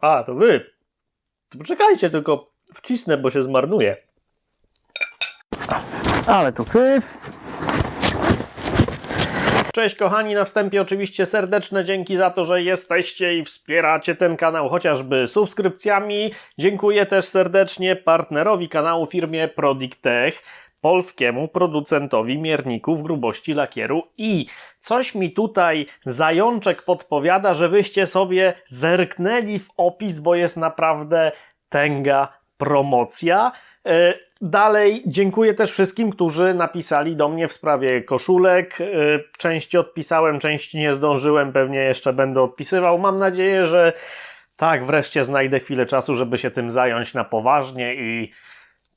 A, to wy. To poczekajcie, tylko wcisnę, bo się zmarnuje. Ale tu syf. Cześć kochani, na wstępie oczywiście serdeczne dzięki za to, że jesteście i wspieracie ten kanał chociażby subskrypcjami. Dziękuję też serdecznie partnerowi kanału firmie Prodictech, polskiemu producentowi mierników grubości lakieru i coś mi tutaj zajączek podpowiada, żebyście sobie zerknęli w opis, bo jest naprawdę tęga promocja. E, Dalej dziękuję też wszystkim, którzy napisali do mnie w sprawie koszulek. E, Części odpisałem, części nie zdążyłem, pewnie jeszcze będę odpisywał. Mam nadzieję, że tak, wreszcie znajdę chwilę czasu, żeby się tym zająć na poważnie i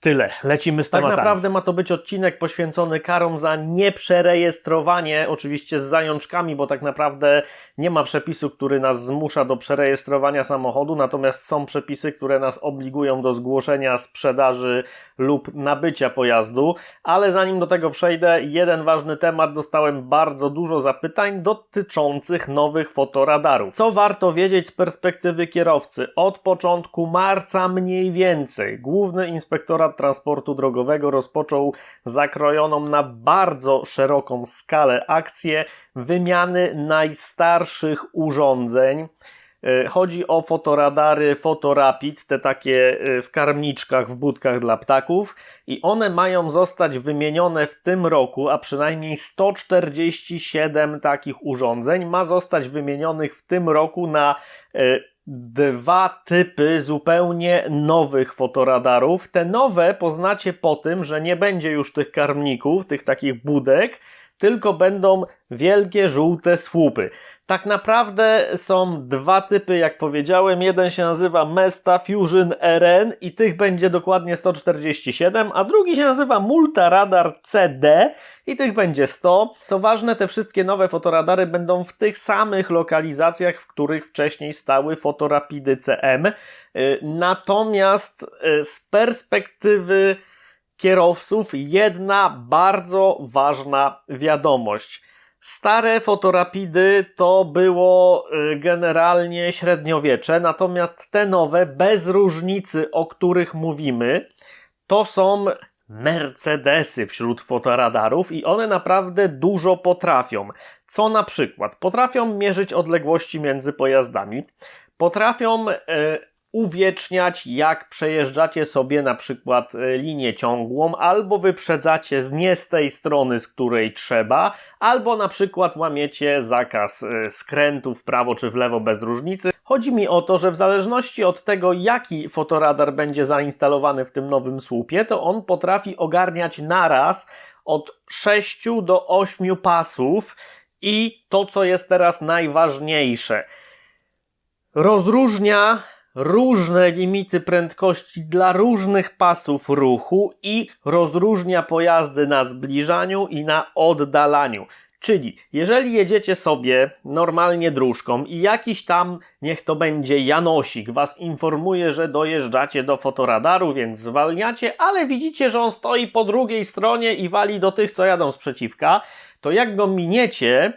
tyle. Lecimy z tak tematami. naprawdę ma to być odcinek poświęcony karom za nieprzerejestrowanie, oczywiście z zajączkami, bo tak naprawdę nie ma przepisu, który nas zmusza do przerejestrowania samochodu, natomiast są przepisy, które nas obligują do zgłoszenia sprzedaży lub nabycia pojazdu. Ale zanim do tego przejdę, jeden ważny temat. Dostałem bardzo dużo zapytań dotyczących nowych fotoradarów. Co warto wiedzieć z perspektywy kierowcy? Od początku marca mniej więcej Główny Inspektorat Transportu Drogowego rozpoczął zakrojoną na bardzo szeroką skalę akcję wymiany najstarszych urządzeń. E, Chodzi o fotoradary Fotorapid, te takie e, w karmniczkach, w budkach dla ptaków i one mają zostać wymienione w tym roku, a przynajmniej 147 takich urządzeń ma zostać wymienionych w tym roku na e, dwa typy zupełnie nowych fotoradarów. Te nowe poznacie po tym, że nie będzie już tych karmników, tych takich budek, tylko będą wielkie żółte słupy. Tak naprawdę są dwa typy, jak powiedziałem. Jeden się nazywa Mesta Fusion RN i tych będzie dokładnie 147, a drugi się nazywa Multaradar CD i tych będzie 100. Co ważne, te wszystkie nowe fotoradary będą w tych samych lokalizacjach, w których wcześniej stały fotorapidy CM. Y, Natomiast y, z perspektywy kierowców jedna bardzo ważna wiadomość. Stare fotorapidy to było y, generalnie średniowiecze, natomiast te nowe, bez różnicy, o których mówimy, to są Mercedesy wśród fotoradarów i one naprawdę dużo potrafią. Co na przykład? Potrafią mierzyć odległości między pojazdami, potrafią e, uwieczniać, jak przejeżdżacie sobie na przykład e, linię ciągłą, albo wyprzedzacie z nie z tej strony, z której trzeba, albo na przykład łamiecie zakaz e, skrętu w prawo czy w lewo bez różnicy. Chodzi mi o to, że w zależności od tego, jaki fotoradar będzie zainstalowany w tym nowym słupie, to on potrafi ogarniać naraz od 6 do 8 pasów i to, co jest teraz najważniejsze, rozróżnia różne limity prędkości dla różnych pasów ruchu i rozróżnia pojazdy na zbliżaniu i na oddalaniu. Czyli jeżeli jedziecie sobie normalnie dróżką i jakiś tam, niech to będzie Janosik, was informuje, że dojeżdżacie do fotoradaru, więc zwalniacie, ale widzicie, że on stoi po drugiej stronie i wali do tych, co jadą sprzeciwka, to jak go miniecie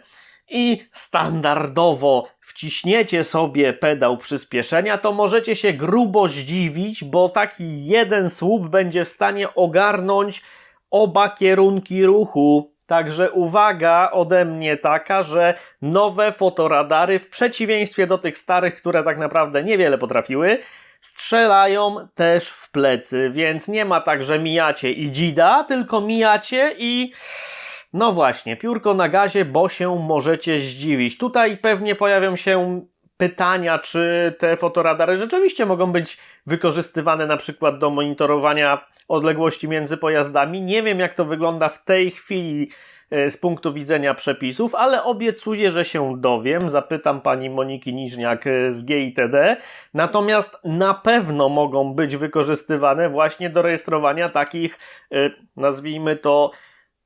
i standardowo wciśniecie sobie pedał przyspieszenia, to możecie się grubo zdziwić, bo taki jeden słup będzie w stanie ogarnąć oba kierunki ruchu. Także uwaga ode mnie taka, że nowe fotoradary, w przeciwieństwie do tych starych, które tak naprawdę niewiele potrafiły, strzelają też w plecy, więc nie ma tak, że mijacie i dzida, tylko mijacie i... No właśnie, piórko na gazie, bo się możecie zdziwić. Tutaj pewnie pojawią się pytania, czy te fotoradary rzeczywiście mogą być wykorzystywane na przykład do monitorowania odległości między pojazdami. Nie wiem, jak to wygląda w tej chwili e, z punktu widzenia przepisów, ale obiecuję, że się dowiem. Zapytam pani Moniki Niżniak e, z GITD. Natomiast na pewno mogą być wykorzystywane właśnie do rejestrowania takich, e, nazwijmy to,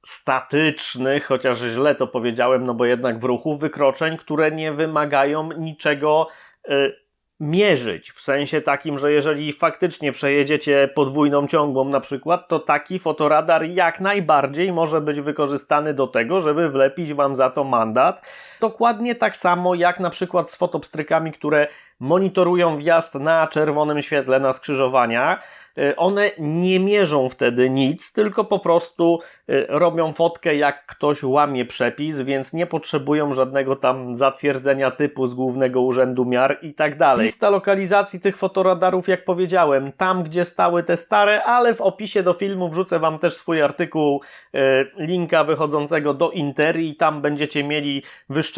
statycznych, chociaż źle to powiedziałem, no bo jednak w ruchu wykroczeń, które nie wymagają niczego y, mierzyć, w sensie takim, że jeżeli faktycznie przejedziecie podwójną ciągłą na przykład, to taki fotoradar jak najbardziej może być wykorzystany do tego, żeby wlepić Wam za to mandat. Dokładnie tak samo jak na przykład z fotopstrykami, które monitorują wjazd na czerwonym świetle na skrzyżowaniach Y, one nie mierzą wtedy nic, tylko po prostu y, robią fotkę, jak ktoś łamie przepis, więc nie potrzebują żadnego tam zatwierdzenia typu z Głównego Urzędu Miar i tak dalej. Lista lokalizacji tych fotoradarów, jak powiedziałem, tam gdzie stały te stare, ale w opisie do filmu wrzucę Wam też swój artykuł, y, linka wychodzącego do Interi i tam będziecie mieli wyszczególnione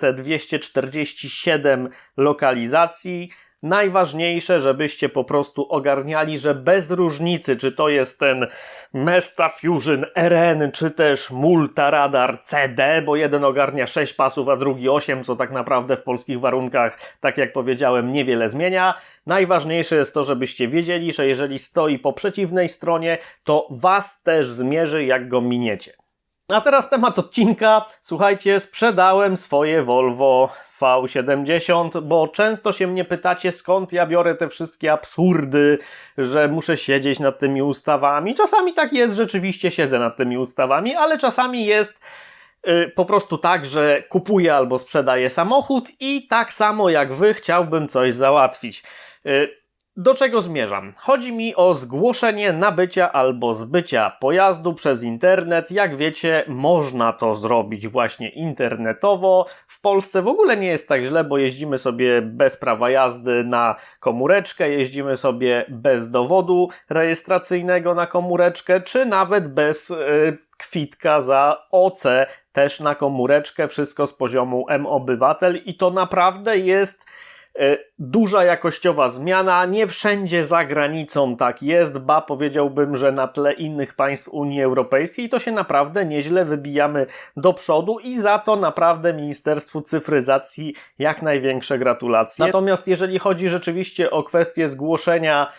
te 247 lokalizacji. Najważniejsze, żebyście po prostu ogarniali, że bez różnicy, czy to jest ten Mesta Fusion RN, czy też Multa Radar CD, bo jeden ogarnia 6 pasów, a drugi 8, co tak naprawdę w polskich warunkach, tak jak powiedziałem, niewiele zmienia. Najważniejsze jest to, żebyście wiedzieli, że jeżeli stoi po przeciwnej stronie, to Was też zmierzy, jak go miniecie. A teraz temat odcinka. Słuchajcie, sprzedałem swoje Volvo V70, bo często się mnie pytacie, skąd ja biorę te wszystkie absurdy, że muszę siedzieć nad tymi ustawami. Czasami tak jest, rzeczywiście siedzę nad tymi ustawami, ale czasami jest yy, po prostu tak, że kupuję albo sprzedaję samochód i tak samo jak wy chciałbym coś załatwić. Do czego zmierzam? Chodzi mi o zgłoszenie nabycia albo zbycia pojazdu przez internet. Jak wiecie, można to zrobić właśnie internetowo. W Polsce w ogóle nie jest tak źle, bo jeździmy sobie bez prawa jazdy na komóreczkę, jeździmy sobie bez dowodu rejestracyjnego na komóreczkę, czy nawet bez yy, kwitka za OC też na komóreczkę. Wszystko z poziomu M-Obywatel i to naprawdę jest duża jakościowa zmiana, nie wszędzie za granicą tak jest, ba powiedziałbym, że na tle innych państw Unii Europejskiej to się naprawdę nieźle wybijamy do przodu i za to naprawdę Ministerstwu Cyfryzacji jak największe gratulacje. Natomiast jeżeli chodzi rzeczywiście o kwestię zgłoszenia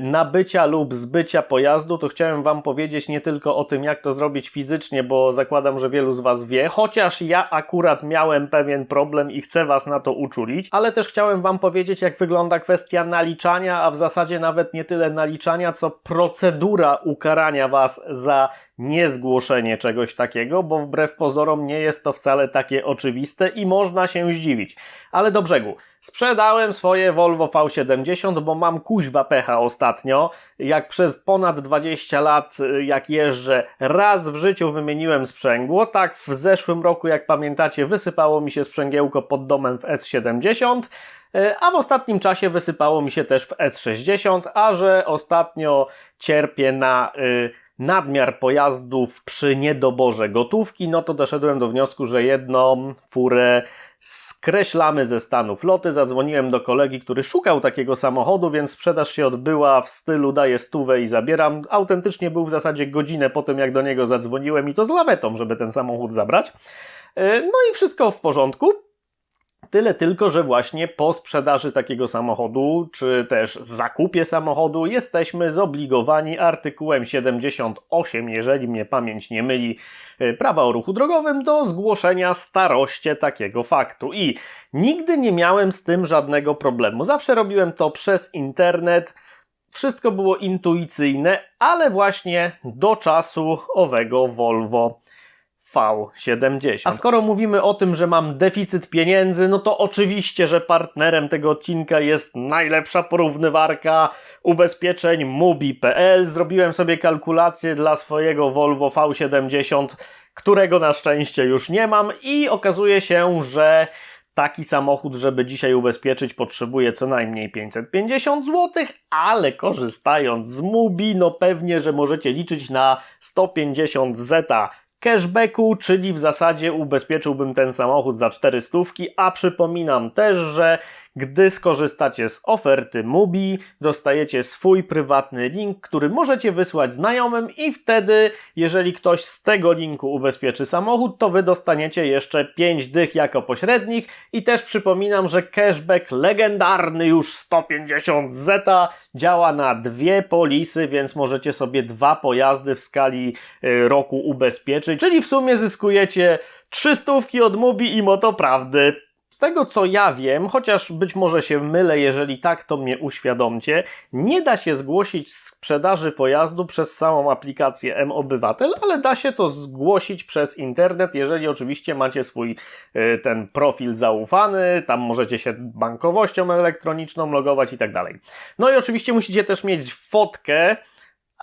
nabycia lub zbycia pojazdu, to chciałem Wam powiedzieć nie tylko o tym, jak to zrobić fizycznie, bo zakładam, że wielu z Was wie, chociaż ja akurat miałem pewien problem i chcę Was na to uczulić, ale też chciałem Wam powiedzieć, jak wygląda kwestia naliczania, a w zasadzie nawet nie tyle naliczania, co procedura ukarania Was za niezgłoszenie czegoś takiego, bo wbrew pozorom nie jest to wcale takie oczywiste i można się zdziwić. Ale do brzegu. Sprzedałem swoje Volvo V70, bo mam kuźwa pecha ostatnio. Jak przez ponad 20 lat, y, jak jeżdżę, raz w życiu wymieniłem sprzęgło. Tak w zeszłym roku, jak pamiętacie, wysypało mi się sprzęgiełko pod domem w S70. Y, a w ostatnim czasie wysypało mi się też w S60, a że ostatnio cierpię na y, nadmiar pojazdów przy niedoborze gotówki, no to doszedłem do wniosku, że jedną furę skreślamy ze stanu floty. Zadzwoniłem do kolegi, który szukał takiego samochodu, więc sprzedaż się odbyła w stylu daję stówę i zabieram. Autentycznie był w zasadzie godzinę po tym, jak do niego zadzwoniłem i to z lawetą, żeby ten samochód zabrać. E, no i wszystko w porządku. Tyle tylko, że właśnie po sprzedaży takiego samochodu, czy też zakupie samochodu, jesteśmy zobligowani artykułem 78, jeżeli mnie pamięć nie myli, e, prawa o ruchu drogowym, do zgłoszenia staroście takiego faktu. I nigdy nie miałem z tym żadnego problemu. Zawsze robiłem to przez internet. Wszystko było intuicyjne, ale właśnie do czasu owego Volvo V70. A skoro mówimy o tym, że mam deficyt pieniędzy, no to oczywiście, że partnerem tego odcinka jest najlepsza porównywarka ubezpieczeń Mubi.pl. Zrobiłem sobie kalkulację dla swojego Volvo V70, którego na szczęście już nie mam i okazuje się, że taki samochód, żeby dzisiaj ubezpieczyć, potrzebuje co najmniej 550 zł, ale korzystając z Mubi, no pewnie, że możecie liczyć na 150 zeta cashbacku, czyli w zasadzie ubezpieczyłbym ten samochód za 400, a przypominam też, że gdy skorzystacie z oferty Mubi, dostajecie swój prywatny link, który możecie wysłać znajomym i wtedy, jeżeli ktoś z tego linku ubezpieczy samochód, to wy dostaniecie jeszcze 5 dych jako pośrednich. I też przypominam, że cashback legendarny już 150 zeta działa na dwie polisy, więc możecie sobie dwa pojazdy w skali y, roku ubezpieczyć, czyli w sumie zyskujecie 300 od Mubi i moto prawdy Z tego co ja wiem, chociaż być może się mylę, jeżeli tak, to mnie uświadomcie, nie da się zgłosić sprzedaży pojazdu przez samą aplikację M-Obywatel, ale da się to zgłosić przez internet, jeżeli oczywiście macie swój y, ten profil zaufany, tam możecie się bankowością elektroniczną logować i tak dalej. No i oczywiście musicie też mieć fotkę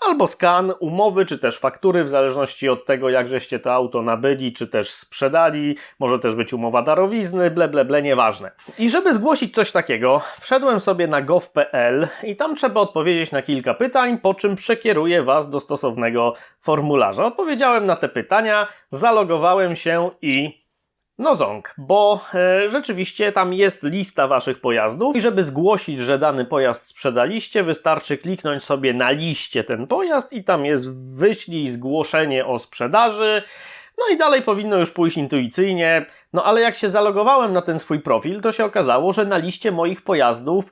albo skan umowy, czy też faktury, w zależności od tego, jak żeście to auto nabyli, czy też sprzedali. Może też być umowa darowizny, ble, ble, ble, nieważne. I żeby zgłosić coś takiego, wszedłem sobie na gov.pl i tam trzeba odpowiedzieć na kilka pytań, po czym przekieruję Was do stosownego formularza. Odpowiedziałem na te pytania, zalogowałem się i no ząg, bo e, rzeczywiście tam jest lista Waszych pojazdów i żeby zgłosić, że dany pojazd sprzedaliście, wystarczy kliknąć sobie na liście ten pojazd i tam jest wyślij zgłoszenie o sprzedaży. No i dalej powinno już pójść intuicyjnie. No ale jak się zalogowałem na ten swój profil, to się okazało, że na liście moich pojazdów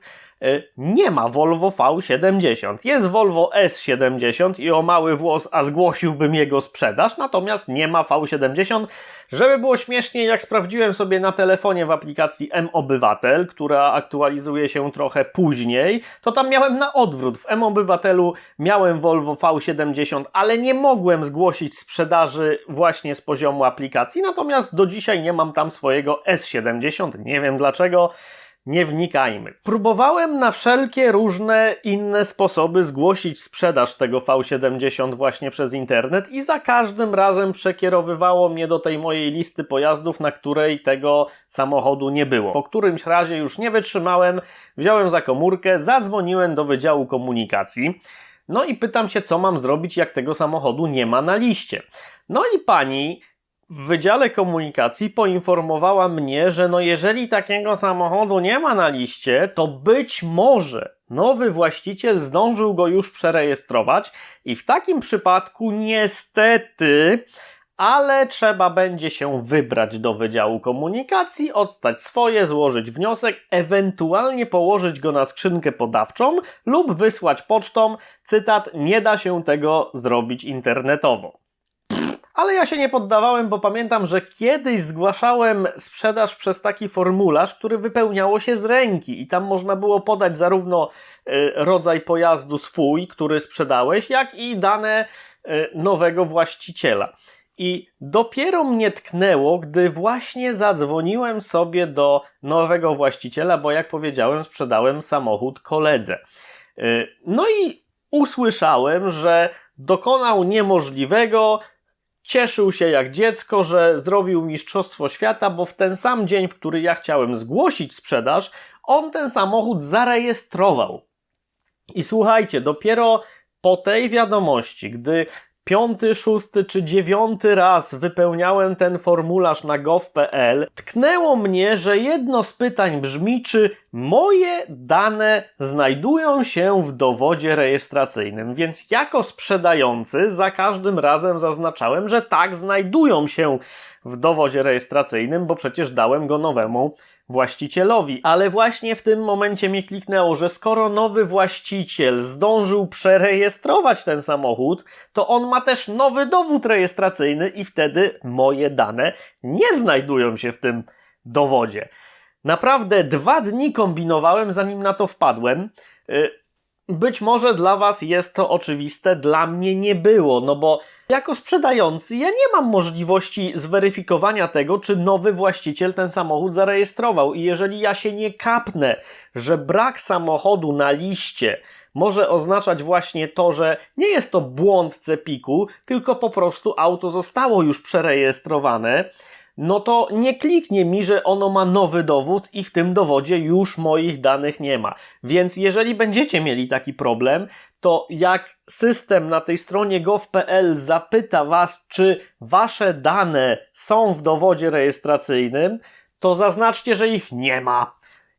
nie ma Volvo V70. Jest Volvo S70 i o mały włos, a zgłosiłbym jego sprzedaż, natomiast nie ma V70. Żeby było śmieszniej, jak sprawdziłem sobie na telefonie w aplikacji M-Obywatel, która aktualizuje się trochę później, to tam miałem na odwrót. W M-Obywatelu miałem Volvo V70, ale nie mogłem zgłosić sprzedaży właśnie z poziomu aplikacji, natomiast do dzisiaj nie mam tam swojego S70. Nie wiem dlaczego nie wnikajmy. Próbowałem na wszelkie różne inne sposoby zgłosić sprzedaż tego V70 właśnie przez internet i za każdym razem przekierowywało mnie do tej mojej listy pojazdów, na której tego samochodu nie było. Po którymś razie już nie wytrzymałem, wziąłem za komórkę, zadzwoniłem do Wydziału Komunikacji. No i pytam się, co mam zrobić, jak tego samochodu nie ma na liście. No i pani w Wydziale Komunikacji poinformowała mnie, że no jeżeli takiego samochodu nie ma na liście, to być może nowy właściciel zdążył go już przerejestrować i w takim przypadku niestety ale trzeba będzie się wybrać do Wydziału Komunikacji, odstać swoje, złożyć wniosek, ewentualnie położyć go na skrzynkę podawczą lub wysłać pocztą. Cytat: Nie da się tego zrobić internetowo. Ale ja się nie poddawałem, bo pamiętam, że kiedyś zgłaszałem sprzedaż przez taki formularz, który wypełniało się z ręki i tam można było podać zarówno y, rodzaj pojazdu swój, który sprzedałeś, jak i dane y, nowego właściciela. I dopiero mnie tknęło, gdy właśnie zadzwoniłem sobie do nowego właściciela, bo jak powiedziałem, sprzedałem samochód koledze. Y, no i usłyszałem, że dokonał niemożliwego, Cieszył się jak dziecko, że zrobił Mistrzostwo Świata, bo w ten sam dzień, w który ja chciałem zgłosić sprzedaż, on ten samochód zarejestrował. I słuchajcie, dopiero po tej wiadomości, gdy piąty, szósty czy dziewiąty raz wypełniałem ten formularz na gov.pl, tknęło mnie, że jedno z pytań brzmi, czy moje dane znajdują się w dowodzie rejestracyjnym. Więc jako sprzedający za każdym razem zaznaczałem, że tak, znajdują się w dowodzie rejestracyjnym, bo przecież dałem go nowemu właścicielowi. Ale właśnie w tym momencie mi kliknęło, że skoro nowy właściciel zdążył przerejestrować ten samochód, to on ma też nowy dowód rejestracyjny i wtedy moje dane nie znajdują się w tym dowodzie. Naprawdę dwa dni kombinowałem, zanim na to wpadłem. Być może dla Was jest to oczywiste, dla mnie nie było, no bo jako sprzedający ja nie mam możliwości zweryfikowania tego, czy nowy właściciel ten samochód zarejestrował. I jeżeli ja się nie kapnę, że brak samochodu na liście może oznaczać właśnie to, że nie jest to błąd cepiku, tylko po prostu auto zostało już przerejestrowane, no to nie kliknie mi, że ono ma nowy dowód i w tym dowodzie już moich danych nie ma. Więc jeżeli będziecie mieli taki problem, to jak system na tej stronie gov.pl zapyta Was, czy Wasze dane są w dowodzie rejestracyjnym, to zaznaczcie, że ich nie ma.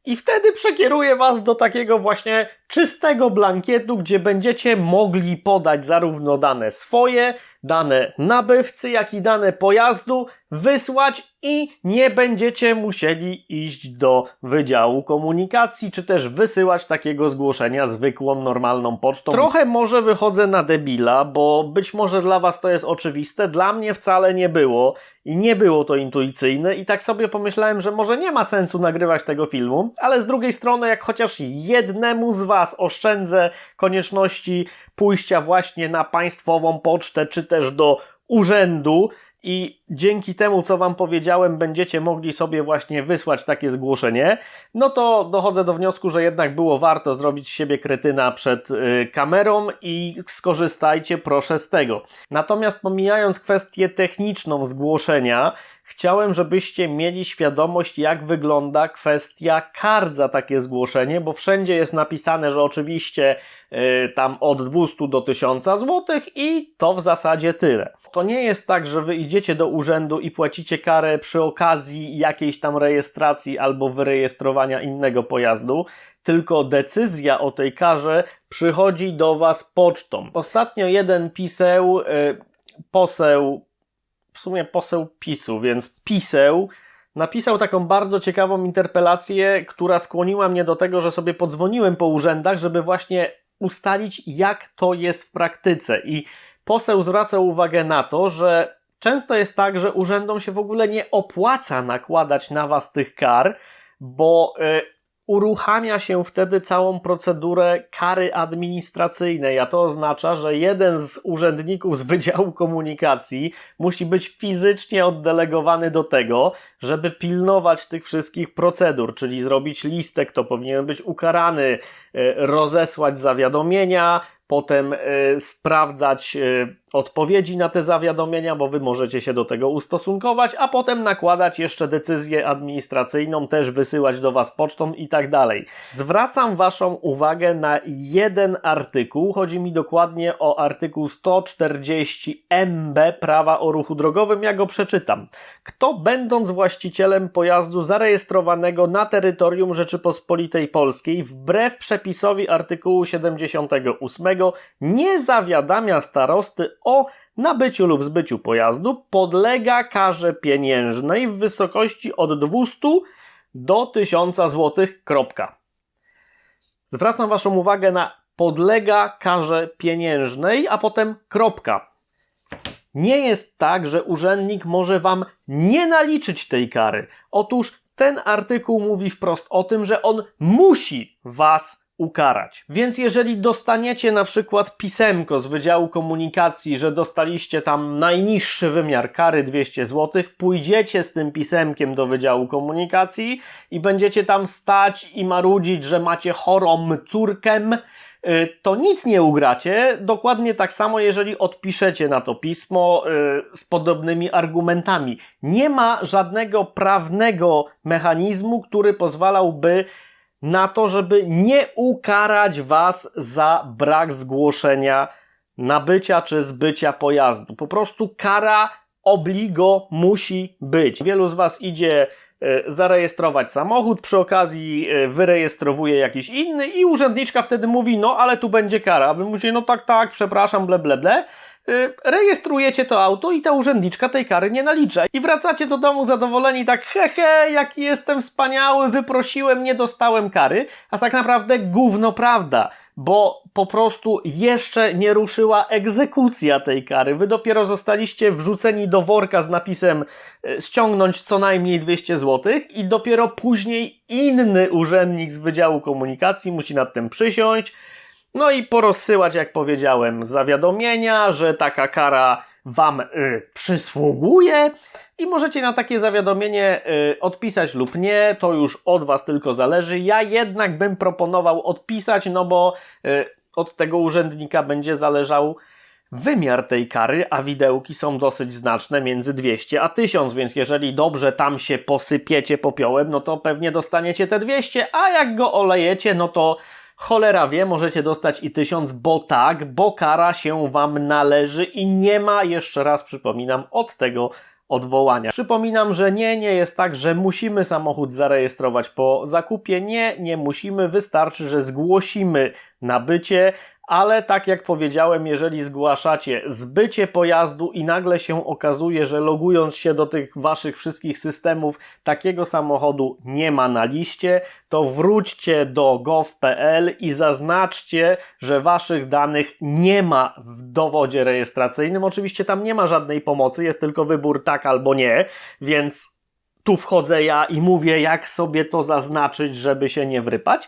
I wtedy przekieruje Was do takiego właśnie czystego blankietu, gdzie będziecie mogli podać zarówno dane swoje, dane nabywcy, jak i dane pojazdu, wysłać i nie będziecie musieli iść do Wydziału Komunikacji, czy też wysyłać takiego zgłoszenia zwykłą, normalną pocztą. Trochę może wychodzę na debila, bo być może dla Was to jest oczywiste, dla mnie wcale nie było i nie było to intuicyjne i tak sobie pomyślałem, że może nie ma sensu nagrywać tego filmu, ale z drugiej strony, jak chociaż jednemu z Was oszczędzę konieczności pójścia właśnie na państwową pocztę, czy też do urzędu i dzięki temu, co Wam powiedziałem, będziecie mogli sobie właśnie wysłać takie zgłoszenie, no to dochodzę do wniosku, że jednak było warto zrobić siebie kretyna przed y, kamerą i skorzystajcie proszę z tego. Natomiast pomijając kwestię techniczną zgłoszenia, chciałem, żebyście mieli świadomość, jak wygląda kwestia kar za takie zgłoszenie, bo wszędzie jest napisane, że oczywiście yy, tam od 200 do 1000 zł i to w zasadzie tyle. To nie jest tak, że wy idziecie do urzędu i płacicie karę przy okazji jakiejś tam rejestracji albo wyrejestrowania innego pojazdu, tylko decyzja o tej karze przychodzi do was pocztą. Ostatnio jeden piseł, yy, poseł w sumie poseł PiSu, więc piseł napisał taką bardzo ciekawą interpelację, która skłoniła mnie do tego, że sobie podzwoniłem po urzędach, żeby właśnie ustalić, jak to jest w praktyce. I poseł zwracał uwagę na to, że często jest tak, że urzędom się w ogóle nie opłaca nakładać na was tych kar, bo y, uruchamia się wtedy całą procedurę kary administracyjnej, a to oznacza, że jeden z urzędników z Wydziału Komunikacji musi być fizycznie oddelegowany do tego, żeby pilnować tych wszystkich procedur, czyli zrobić listę, kto powinien być ukarany, e, rozesłać zawiadomienia, potem y, sprawdzać y, odpowiedzi na te zawiadomienia, bo wy możecie się do tego ustosunkować, a potem nakładać jeszcze decyzję administracyjną, też wysyłać do was pocztą i tak dalej. Zwracam waszą uwagę na jeden artykuł. Chodzi mi dokładnie o artykuł 140 MB prawa o ruchu drogowym. Ja go przeczytam. Kto będąc właścicielem pojazdu zarejestrowanego na terytorium Rzeczypospolitej Polskiej wbrew przepisowi artykułu 78 nie zawiadamia starosty o nabyciu lub zbyciu pojazdu, podlega karze pieniężnej w wysokości od 200 do 1000 zł. Kropka. Zwracam Waszą uwagę na podlega karze pieniężnej, a potem kropka. Nie jest tak, że urzędnik może Wam nie naliczyć tej kary. Otóż ten artykuł mówi wprost o tym, że on musi Was ukarać. Więc jeżeli dostaniecie na przykład pisemko z Wydziału Komunikacji, że dostaliście tam najniższy wymiar kary 200 zł, pójdziecie z tym pisemkiem do Wydziału Komunikacji i będziecie tam stać i marudzić, że macie chorą córkę, y, to nic nie ugracie. Dokładnie tak samo, jeżeli odpiszecie na to pismo y, z podobnymi argumentami. Nie ma żadnego prawnego mechanizmu, który pozwalałby na to, żeby nie ukarać Was za brak zgłoszenia nabycia czy zbycia pojazdu. Po prostu kara obligo musi być. Wielu z Was idzie e, zarejestrować samochód, przy okazji e, wyrejestrowuje jakiś inny i urzędniczka wtedy mówi, no ale tu będzie kara. A wy mówicie, no tak, tak, przepraszam, ble, ble, ble. Y, rejestrujecie to auto i ta urzędniczka tej kary nie nalicza. I wracacie do domu zadowoleni tak hehe, jaki jestem wspaniały, wyprosiłem, nie dostałem kary, a tak naprawdę gówno prawda, bo po prostu jeszcze nie ruszyła egzekucja tej kary. Wy dopiero zostaliście wrzuceni do worka z napisem y, ściągnąć co najmniej 200 zł i dopiero później inny urzędnik z Wydziału Komunikacji musi nad tym przysiąść, no i porozsyłać, jak powiedziałem, zawiadomienia, że taka kara Wam y, przysługuje i możecie na takie zawiadomienie y, odpisać lub nie, to już od Was tylko zależy. Ja jednak bym proponował odpisać, no bo y, od tego urzędnika będzie zależał wymiar tej kary, a widełki są dosyć znaczne, między 200 a 1000, więc jeżeli dobrze tam się posypiecie popiołem, no to pewnie dostaniecie te 200, a jak go olejecie, no to Cholera wie, możecie dostać i tysiąc, bo tak, bo kara się wam należy i nie ma, jeszcze raz przypominam, od tego odwołania. Przypominam, że nie, nie jest tak, że musimy samochód zarejestrować po zakupie. Nie, nie musimy. Wystarczy, że zgłosimy nabycie, ale tak jak powiedziałem, jeżeli zgłaszacie zbycie pojazdu i nagle się okazuje, że logując się do tych waszych wszystkich systemów, takiego samochodu nie ma na liście, to wróćcie do gov.pl i zaznaczcie, że waszych danych nie ma w dowodzie rejestracyjnym. Oczywiście tam nie ma żadnej pomocy, jest tylko wybór tak albo nie, więc tu wchodzę ja i mówię, jak sobie to zaznaczyć, żeby się nie wrypać.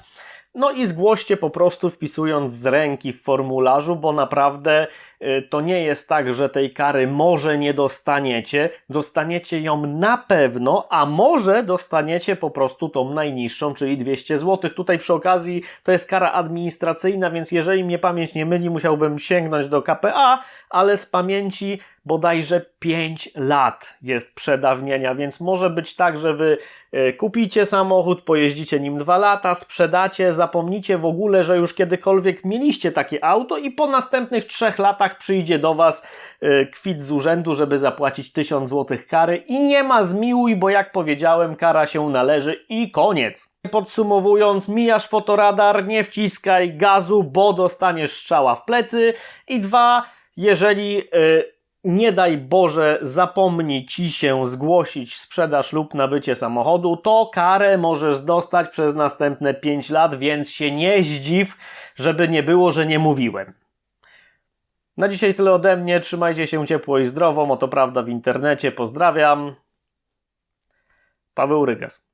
No i zgłoście po prostu wpisując z ręki w formularzu, bo naprawdę y, to nie jest tak, że tej kary może nie dostaniecie. Dostaniecie ją na pewno, a może dostaniecie po prostu tą najniższą, czyli 200 zł. Tutaj przy okazji to jest kara administracyjna, więc jeżeli mnie pamięć nie myli, musiałbym sięgnąć do KPA, ale z pamięci bodajże 5 lat jest przedawnienia, więc może być tak, że wy y, kupicie samochód, pojeździcie nim 2 lata, sprzedacie, zapomnicie w ogóle, że już kiedykolwiek mieliście takie auto i po następnych 3 latach przyjdzie do was y, kwit z urzędu, żeby zapłacić 1000 zł kary i nie ma zmiłuj, bo jak powiedziałem, kara się należy i koniec. Podsumowując, mijasz fotoradar, nie wciskaj gazu, bo dostaniesz strzała w plecy i dwa, jeżeli y, nie daj Boże, zapomni ci się zgłosić sprzedaż lub nabycie samochodu, to karę możesz dostać przez następne 5 lat, więc się nie zdziw, żeby nie było, że nie mówiłem. Na dzisiaj tyle ode mnie. Trzymajcie się ciepło i zdrowo. Oto prawda w internecie. Pozdrawiam. Paweł Rygas.